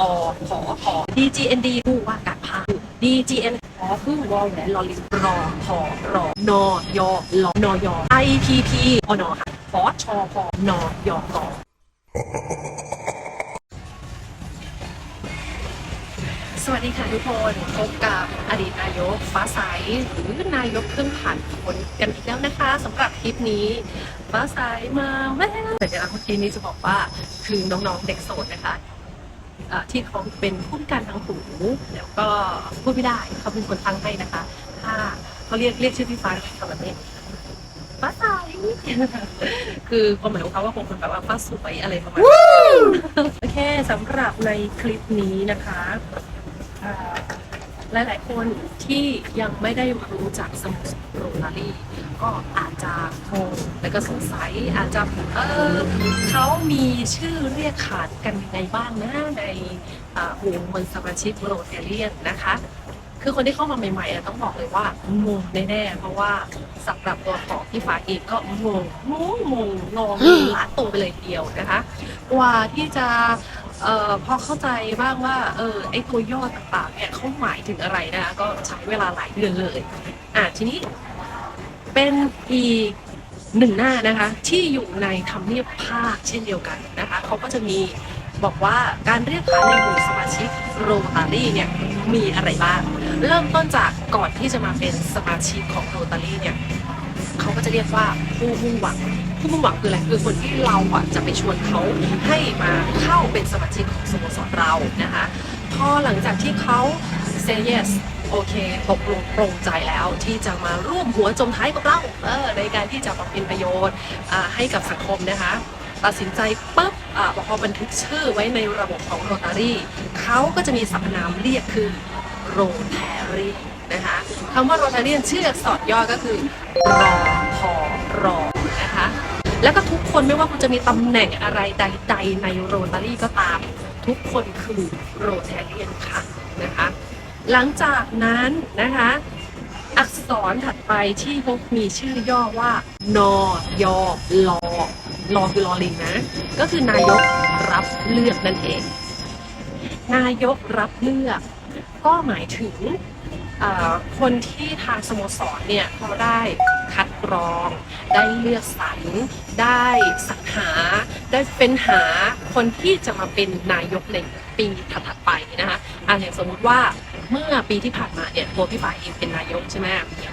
อขอขอ DGND ผู้ว่าการภาค DGN ขอพึ่งวอลแหวนลอลิงรอขอรอนอยอลอนอยอ IPP อนอค่ะฟอชอพอนอยอกอสวัสดีค่ะทุกคนพบกับอดีตนายกฟ้าใสหรือนายกเครื่องผ่านคนกันอีกแล้วนะคะสำหรับคลิปนี้ ฟ้าใสมาแม่แต่เดี๋ยวเมื่อกี้นี้จะบอกว่าคือน้องๆเด็กโสดนะคะ ที่เขาเป็นผู้พิการทางหูแล้วก็พูดไม่ได้เขาเป็นคนตั้งให้นะคะ ถ้าเขาเรียกเรียกชื่อพี่ฟ้าทำแบบนี้ฟ้าใสคือความหมายของเขาว่าคงเป็นแบบว่าฟ้าสวยอะไรประมาณนี้โอเคสำหรับในคลิปนี้นะคะอ่าหลาย ๆ คนที่ยังไม่ได้รู้จักสมุสโรตารี่ ก็อาจจะโงงและก็สงสัยอาจจะเออเขามีชื่อเรียกขานกันยังไงบ้างนะในอ่าวงมนสมาชิกโรตเรียนนะคะ คือคนที่เข้ามาใหม่ๆต้องบอกเลยว่างงแน่ๆเพราะว่าสำหรับตัวของพี่ฟ้าเองก็งงงงงงงล้านตัวไปเลยเดียวนะคะกว่าที่จะเอ่อพอเข้าใจบ้างว่าเออไอตัวย่อต่างๆเนี่ยเขาหมายถึงอะไรนะคะก็ใช้เวลาหลายเดือนเลยอะทีนี้ เป็นอีกหนึ่งหน้านะคะที่อยู่ในทำเนียบภาคเช่นเดียวกันนะคะเขาก็จะมีบอกว่าการเรียกขานในหมู่สมาชิกโรตารี่เนี่ยมีอะไรบ้างเริ่มต้นจากก่อนที่จะมาเป็นสมาชิกของโรตารี่เนี่ยเขาก็จะเรียกว่าผู้มุ่งหวังผู้มุ่งหวังคืออะไรคือคนที่เราอะจะไปชวนเขาให้มาเข้าเป็นสมาชิกของสโมสรเรานะคะพอหลังจากที่เขา say yes โอเคตกลงปรงใจแล้วที่จะมาร่วมหัวจมท้ายกับเราเออในการที่จะมาเป็นประโยชน์ให้กับสังคมนะคะตัดสินใจปุ๊บอพอบันทึกชื่อไว้ในระบบของโรตารี่เขาก็จะมีสรรพนามเรียกคือโรแทรี่นะคะคำว่าโรทารียนชื่ออักษรย่อก็คือรอพอรอนะคะแล้วก็ทุกคนไม่ว่าคุณจะมีตำแหน่งอะไรใดๆในโรตารี่ก็ตาม ทุกคนคือโรแทรียนค่ะนะคะ หลังจากนั้นนะคะ อักษรถัดไปที่พบมีชื่อย่อว่านอยอลอลอคือลอลิงนะ ก็คือนายกรับเลือกนั่นเอง นายกรับเลือก ก็หมายถึงคนที่ทางสโมสรเนี่ยเขาได้คัดกรอง ได้เลือกสรรได้สรรหา ได้เป็นหาคนที่จะมาเป็นนายกในปีถัดๆไปนะคะอะอย่างสมมุติว่า เมื่อปีที่ผ่านมาเนี่ยตัวพี่ฝ่าเองเป็นนายกใช่ไหม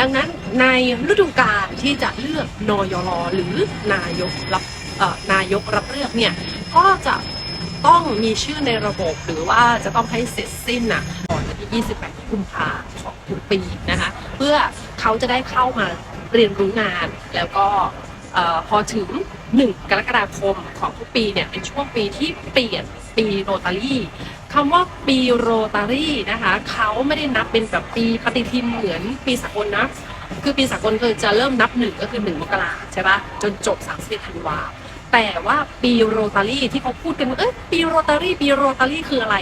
ดังนั้นในฤดูกาลที่จะเลือกนยรหรือนายกรับเอ่อนายกรับเลือกเนี่ยก็จะต้องมีชื่อในระบบหรือว่าจะต้องให้เสร็จสิ้นน่ะก่อนวันที่ 28 กุมภาของทุกปีนะคะเพื่อเขาจะได้เข้ามาเรียนรู้งานแล้วก็เออพอถึง 1 กรกฎาคมของทุกปีเนี่ยเป็นช่วงปีที่เปลี่ยนปีโรตารี่ คำว่าปีโรตารี่นะคะเขาไม่ได้นับเป็นแบบปีปฏิทินเหมือนปีสากลนะคือปีสากลคือจะเริ่มนับหนึ่งก็คือหนึ่งมกราใช่ปะจนจบ31ธันวาแต่ว่าปีโรตารี่ที่เขาพูดกันว่าเอ้ยปีโรตารี่ปีโรตารี่คืออะไร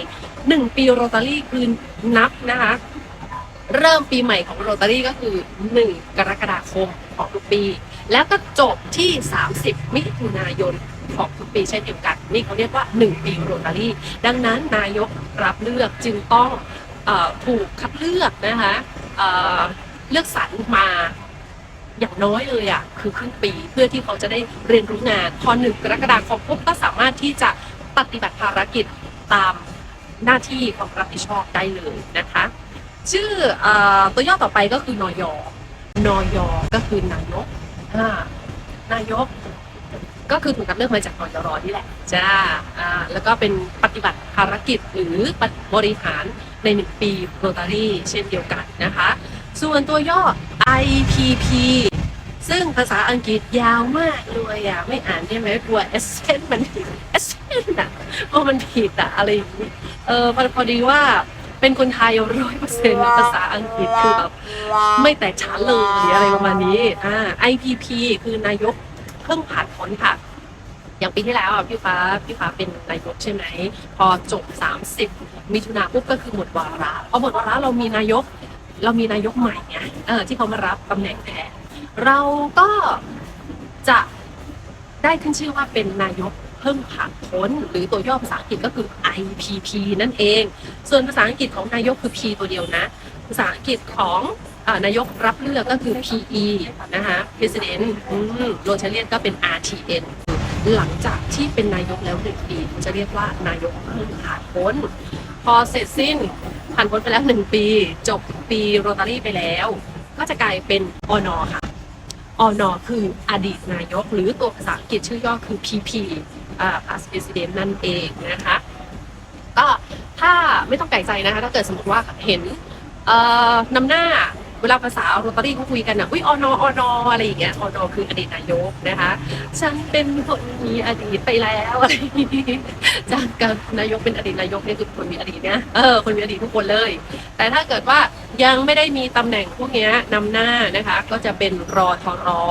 หนึ่งปีโรตารี่คือนับนะคะเริ่มปีใหม่ของโรตารี่ก็คือ 1 กรกฎาคมของทุกปี แล้วก็จบที่ 30 มิถุนายนของทุกปีเช่นเดียวกัน นี่เขาเรียกว่า 1 ปีโรตารี่ ดังนั้นนายกรับเลือกจึงต้องอถูกคัดเลือกนะคะเเลือกสรรมาอย่างน้อยเลยอะคือครึ่งปีเพื่อที่เขาจะได้เรียนรู้งานพอหนึ่งกรกฎาคมปุ๊บก็สามารถที่จะปฏิบัติภารกิจตามหน้าที่ความรับผิดชอบได้เลยนะคะ ชื่อออตัวย่อต่อไปก็คือนอยนอยก็คือนายก อ่านายก ก็คือถูกคัดเลือกมาจากนยรนี่แหละจ้าอ่าแล้วก็เป็นปฏิบัติภารกิจหรือบริหารในหนึ่งปีโรตารี่เช่นเดียวกันนะคะ ส่วนตัวย่อ IPP ซึ่งภาษาอังกฤษยาวมากเลยอะไม่อ่านได้ไหมกลัว accent มันผิด accent อะกลัวมันผิดอะอะไรอย่างนี้เออพอดีว่า เป็นคนไทยร้อยเปอร์เซ็นต์ภาษาอังกฤษคือแบบไม่แตกฉานเลยอะไรประมาณนี้อ่า IPP คือนายกเพิ่งผ่านพ้นค่ะ อย่างปีที่แล้วอะพี่ฟ้าพี่ฟ้าเป็นนายกใช่ไหม พอจบ 30 มิถุนาปุ๊บก็คือหมดวาระพอหมดวาระเรามีนายก เรามีนายกใหม่ไงเออที่เขามารับตำแหน่งแทนเราก็จะได้ขึ้นชื่อว่าเป็นนายกเพิ่งพิ่งผ่านพ้น หรือตัวย่อภาษาอังกฤษก็คือ IPP นั่นเอง ส่วนภาษาอังกฤษของนายกคือ P ตัวเดียวนะ ภาษาอังกฤษของอนายกรับเลือกก็คือ PE นะคะ President โรเชเลียนก็เป็น RTN หลังจากที่เป็นนายกแล้วหนึ่งปีจะเรียกว่านายกเพิ่งผ่านพ้น พอเสร็จสิ้นผ่านพ้นไปแล้วหนึ่งปี จบปีโรตารี่ไปแล้ว ก็จะกลายเป็นอนอค่ะอนอคืออดีตนายก หรือตัวภาษาอังกฤษชื่อย่อคือ PP past president นั่นเองนะคะ ก็ถ้าไม่ต้องแปลกใจนะคะ ถ้าเกิดสมมติว่าเห็นนำหน้าเวลาภาษาโรตารี่เขาคุยกันนะอุ้ยอนออนออะไรอย่างเงี้ยอนอคืออดีตนายกนะคะ ฉันเป็นคนมีอดีตไปแล้วอะไรจากกับนายกเป็นอดีตนายกเนี่ยคือคนมีอดีตเนี่ยเออคนมีอดีตทุกคนเลย แต่ถ้าเกิดว่ายังไม่ได้มีตำแหน่งพวกเนี้ยนำหน้านะคะ ก็จะเป็นรอทรอ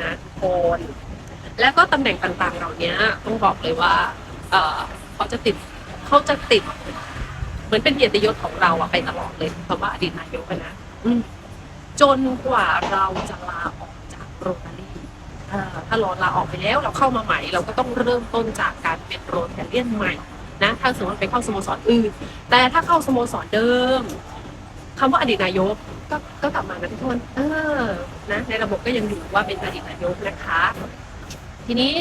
นะทุกคน แล้วก็ตำแหน่งต่างๆ เหล่านี้ต้องบอกเลยว่าเออเขาจะติดเขาจะติด เหมือนเป็นเกียรติยศของเราอะไปตลอดเลยคำว่าอดีตนายกอะนะอืมจนกว่าเราจะลาออกจากโรตารี่เอ่อถ้าเราลาออกไปแล้วเราเข้ามาใหม่ เราก็ต้องเริ่มต้นจากการเป็นโรตาเลียนใหม่นะถ้าสมมติไปเข้าสโมสรอื่น แต่ถ้าเข้าสโมสรเดิมคำว่าอดีตนายกก็ก็กลับมานะทุกคนเออนะในระบบก็ยังอยู่ว่าเป็นอดีตนายกนะคะ ทีนี้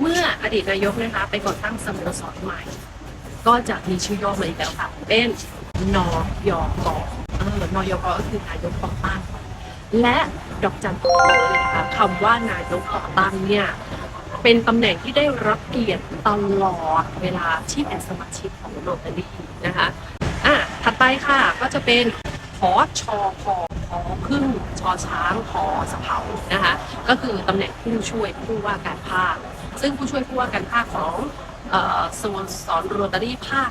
เมื่ออดีตนายกนะคะไปก่อตั้งสโมสรใหม่ ก็จะมีชื่อย่อมาอีกแล้วค่ะ เป็นนยกเออนยกก็คือนายกก่อตั้งและดอกจันตัวโตเลยนะคะคำว่านายกก่อตั้งเนี่ยเป็นตำแหน่งที่ได้รับเกียรติตลอดเวลาที่เป็นสมาชิกของโรตารี่นะคะอะถัดไปค่ะก็จะเป็นขอชอพอ พึ่งชอช้างพอสะเผานะคะก็คือตำแหน่งผู้ช่วยผู้ว่าการภาค ซึ่งผู้ช่วยผู้ว่าการภาคของเอ่อสโมสรโรตารี่ภาค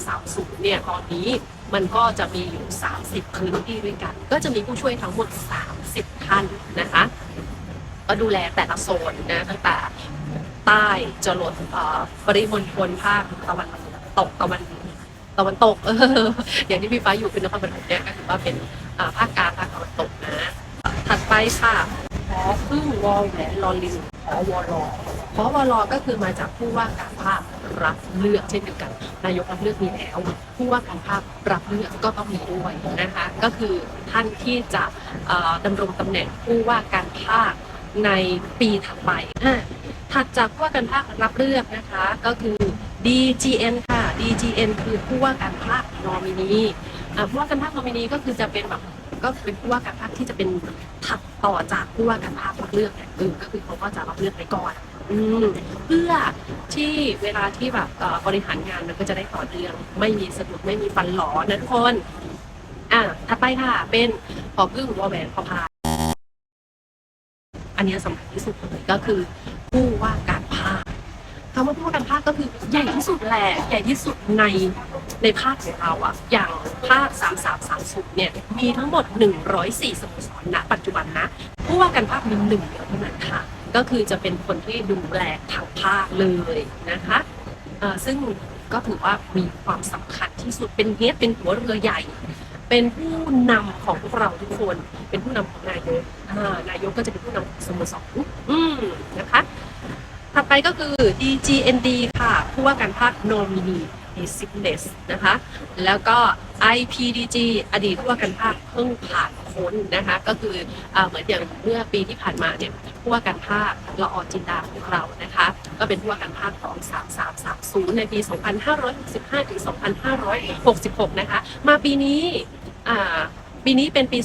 3330 เนี่ยตอนนี้มันก็จะมีอยู่ 30 พื้นที่ด้วยกัน ก็จะมีผู้ช่วยทั้งหมด 30 ท่านนะคะก็ดูแลแต่ละโซนนะตั้งแต่ใต้จรดเอ่อปริมณฑลภาคตะวันตกตะวันตะวันตกเอออย่างที่พี่ฟ้าอยู่เป็นนครปฐมเนี่ยก็ถือว่าเป็นภาคกลางภาค ค่ะพอพึ่งวอแหวนลอลิงพอวอลอพอวอลอก็คือมาจากผู้ว่าการภาครับเลือกเช่นเดียวกัน นายกรับเลือกมีแล้ว ผู้ว่าการภาครับเลือกก็ต้องมีด้วยนะคะ ก็คือท่านที่จะเอ่อดำรงตำแหน่งผู้ว่าการภาคในปีถัดไปถัดจากผู้ว่าการภาครับเลือกนะคะ ก็คือ DGN ค่ะ DGN คือผู้ว่าการภาคนอมินีผู้ว่าการภาคนอมินีก็คือจะเป็นแบบ ก็เป็นผู้ว่าการภาคที่จะเป็นถัดต่อจากผู้ว่าการภาครับเลือกเนี่ยเออก็คือเขาก็จะรับเลือกไปก่อนอืมเพื่อที่เวลาที่แบบเอ่อบริหารงานมันก็จะได้ต่อเนื่องไม่มีสะดุดไม่มีฟันหลอนะทุกคนอะถัดไปค่ะ เป็นพอพึ่งวอแหวนพอพานอันนี้สำคัญที่สุดเลยก็คือผู้ว่าการภา คำว่าผู้ว่าการภาคก็คือใหญ่ที่สุดแหละใหญ่ที่สุดในในภาคของเราอะอย่างภาค 3330 เนี่ย มีทั้งหมด 104 สโมสรณปัจจุบันนะ ผู้ว่าการภาคมีหนึ่งเดียวเท่านั้นค่ะ ก็คือจะเป็นคนที่ดูแลทางภาคเลยนะคะซึ่งก็ถือว่ามีความสำคัญที่สุดเป็นเฮดเป็นหัวเรือใหญ่ เป็นผู้นำของพวกเราทุกคน เป็นผู้นำของนายกนายกก็จะเป็นผู้นำของสโมสรอืมนะคะ ถัดไปก็คือ DGND ค่ะ ผู้ว่าการภาค Nominee Business นะคะ แล้วก็ IPDG อดีตผู้ว่าการภาคเพิ่งผ่านพ้นนะคะ ก็คืออเหมือนอย่างเมื่อปีที่ผ่านมาเนี่ยผู้ว่าการภาคละออจินดาของเรานะคะ ก็เป็นผู้ว่าการภาคของ 3330 ในปี 2565ถึง2566 นะคะ มาปีนี้ปีนี้เป็นปี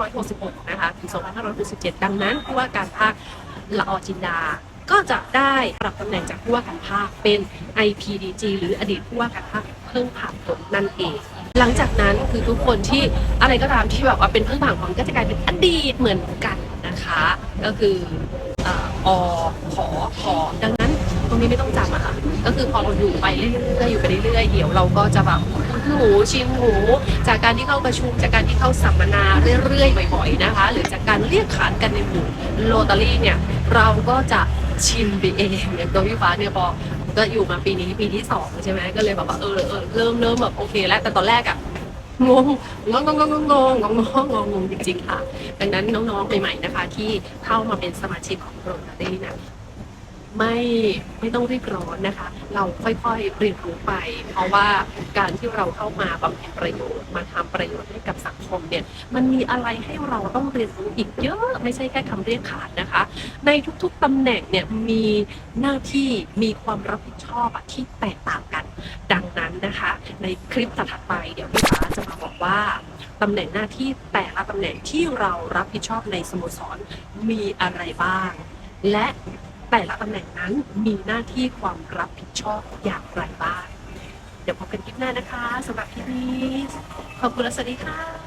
2566 นะคะ ถึง 2567 ดังนั้นผู้ว่าการภาคละออจินดา ก็จะได้รับตำแหน่งจากผู้ว่าการภาคเป็น IPDG หรืออดีตผู้ว่าการภาคเพิ่งผ่านผลนั่นเอง หลังจากนั้นคือทุกคนที่อะไรก็ตามที่แบบว่าเป็นเพิ่งผ่านผลก็จะกลายเป็นอดีตเหมือนกันนะคะ ก็คือออขอขอดังนั้นตรงนี้ไม่ต้องจำอะค่ะ ก็คือพอเราอยู่ไปเรื่อยๆอยู่ไปเรื่อยๆเดี๋ยวเราก็จะแบบหูชินหู จากการที่เข้าประชุมจากการที่เข้าสัมมนาเรื่อยๆบ่อยๆนะคะ หรือจากการเรียกขานกันในหมู่โรตารี่เนี่ยเราก็จะ ชินไปเองอย่างตัวพี่ฟ้าเนี่ยพอก็อยู่มาปีนี้ปีที่สองใช่ไหมก็เลยแบบว่าเออเออเริ่มเริ่มแบบโอเคแล้วแต่ตอนแรกอะงงงงงงงงงงงงงงจริงๆค่ะ ดังนั้นน้องๆใหม่ๆนะคะ ที่เข้ามาเป็นสมาชิกของโรตารี่นะ ไม่ไม่ต้องรีบร้อนนะคะ เราค่อยๆเรียนรู้ไป เพราะว่าการที่เราเข้ามาบำเพ็ญประโยชน์มาทำประโยชน์ให้กับสังคมเนี่ยมันมีอะไรให้เราต้องเรียนรู้อีกเยอะไม่ใช่แค่คำเรียกขานนะคะ ในทุกๆตำแหน่งเนี่ยมีหน้าที่มีความรับผิดชอบอะที่แตกต่างกัน ดังนั้นนะคะ ในคลิปถัดไปเดี๋ยวพี่ฟ้าจะมาบอกว่าตำแหน่งหน้าที่แต่ละตำแหน่งที่เรารับผิดชอบในสโมสรมีอะไรบ้าง และ แต่ละตำแหน่งนั้นมีหน้าที่ความรับผิดชอบอย่างไรบ้าง เดี๋ยวพบกันคลิปหน้านะคะสำหรับคลิปนี้ ขอบคุณและสวัสดีค่ะ